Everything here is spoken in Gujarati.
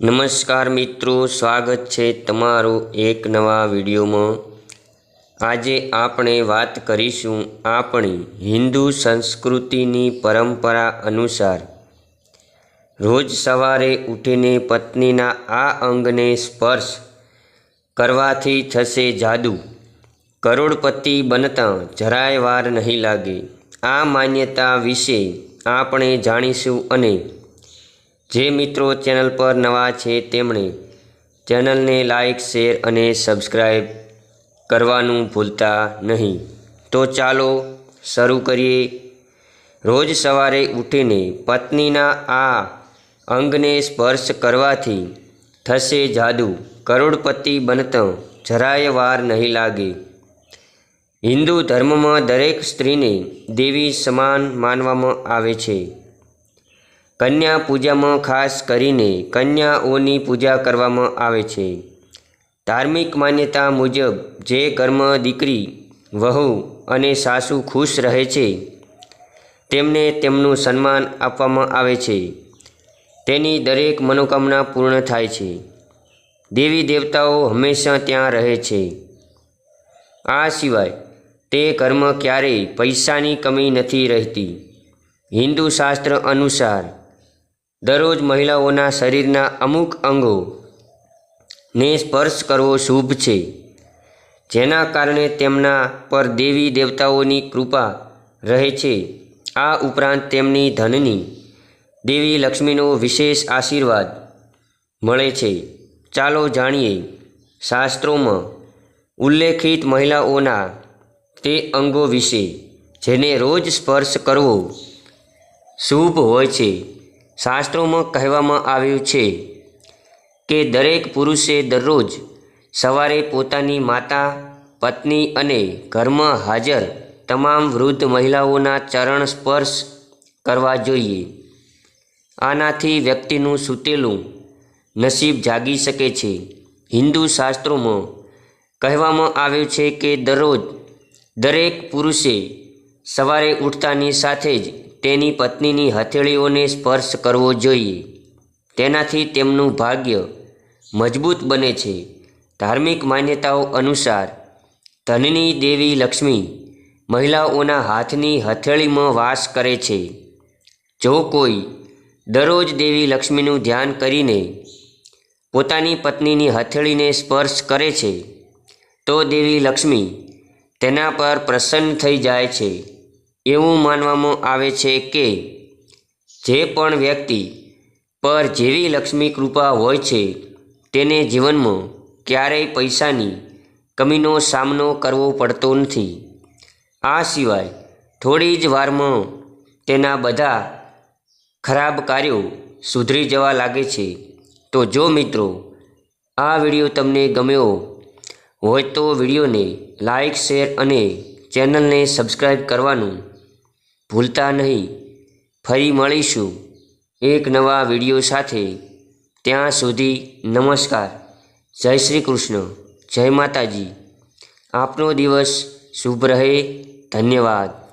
નમસ્કાર મિત્રો, સ્વાગત છે તમારું એક નવા વિડીયોમાં. આજે આપણે વાત કરીશું આપણી હિન્દુ સંસ્કૃતિની પરંપરા અનુસાર. રોજ સવારે ઉઠીને પત્નીના આ અંગને સ્પર્શ કરવાથી થશે જાદુ. કરોડપતિ બનતા જરાય વાર નહીં લાગે. આ માન્યતા વિશે આપણે જાણીશું અને જે મિત્રો ચેનલ પર નવા છે તેમણે ચેનલને લાઇક શેર અને સબસ્ક્રાઈબ કરવાનું ભૂલતા નહીં. તો ચાલો શરૂ કરીએ. રોજ સવારે ઉઠીને પત્નીના આ અંગને સ્પર્શ કરવાથી થશે જાદુ. કરોડપતિ બનતા જરાય વાર નહીં લાગે. હિન્દુ ધર્મમાં દરેક સ્ત્રીને દેવી સમાન માનવામાં આવે છે. કન્યા પૂજામાં ખાસ કરીને કન્યાઓની પૂજા કરવામાં આવે છે. ધાર્મિક માન્યતા મુજબ જે ઘરમાં દીકરી, વહુ અને સાસુ ખુશ રહે છે, તેમને તેમનું સન્માન આપવામાં આવે છે. તેની દરેક મનોકામના પૂર્ણ થાય છે. દેવી દેવતાઓ હંમેશા ત્યાં રહે છે. આ સિવાય તે ઘરમાં ક્યારેય પૈસાની કમી નથી રહેતી. હિન્દુ શાસ્ત્ર અનુસાર દરરોજ મહિલાઓના શરીરના અમુક અંગો ને સ્પર્શ કરવો શુભ છે, જેના કારણે તેમના પર દેવી દેવતાઓની કૃપા રહે છે. આ ઉપરાંત તેમની ધનની દેવી લક્ષ્મીનો વિશેષ આશીર્વાદ મળે છે. ચાલો જાણીએ, શાસ્ત્રોમાં ઉલ્લેખિત મહિલાઓના તે અંગો વિશે, જેને રોજ સ્પર્શ કરવો શુભ હોય છે. શાસ્ત્રોમાં કહેવામાં આવ્યું છે કે દરેક પુરુષે દરરોજ સવારે પોતાની માતા, પત્ની અને ઘરમાં હાજર તમામ વૃદ્ધ મહિલાઓના ચરણ સ્પર્શ કરવા જોઈએ. આનાથી વ્યક્તિનું સૂતેલું નસીબ જાગી શકે છે. હિન્દુ શાસ્ત્રોમાં કહેવામાં આવ્યું છે કે દરરોજ દરેક પુરુષે સવારે ઉઠતાની સાથે જ તેની પત્નીની હથેળીઓને સ્પર્શ કરવો જોઈએ. તેનાથી તેમનું ભાગ્ય મજબૂત બને છે. ધાર્મિક માન્યતાઓ અનુસાર, ધનની દેવી લક્ષ્મી મહિલાઓના હાથની હથેળીમાં વાસ કરે છે. જો કોઈ દરરોજ દેવી લક્ષ્મીનું ધ્યાન કરીને પોતાની પત્નીની હથેળીને સ્પર્શ કરે છે, તો દેવી લક્ષ્મી તેના પર પ્રસન્ન થઈ જાય છે. એવું માનવામાં આવે છે કે જે પણ વ્યક્તિ પર જેવી લક્ષ્મી કૃપા હોય છે, તેને જીવનમાં ક્યારેય પૈસાની કમીનો સામનો કરવો પડતો નથી. આ સિવાય થોડી જ વારમાં તેના બધા ખરાબ કાર્યો સુધરી જવા લાગે છે. તો જો મિત્રો, આ વીડિયો તમને ગમ્યો હોય તો વિડીયોને લાઈક, શેર અને ચેનલને સબસ્ક્રાઈબ કરવાનું ભૂલતા નહીં. ફરી મળીશું એક નવા વીડિયો સાથે. ત્યાં સુધી નમસ્કાર. જય શ્રી કૃષ્ણ. જય માતાજી. આપનો દિવસ શુભ રહે. ધન્યવાદ.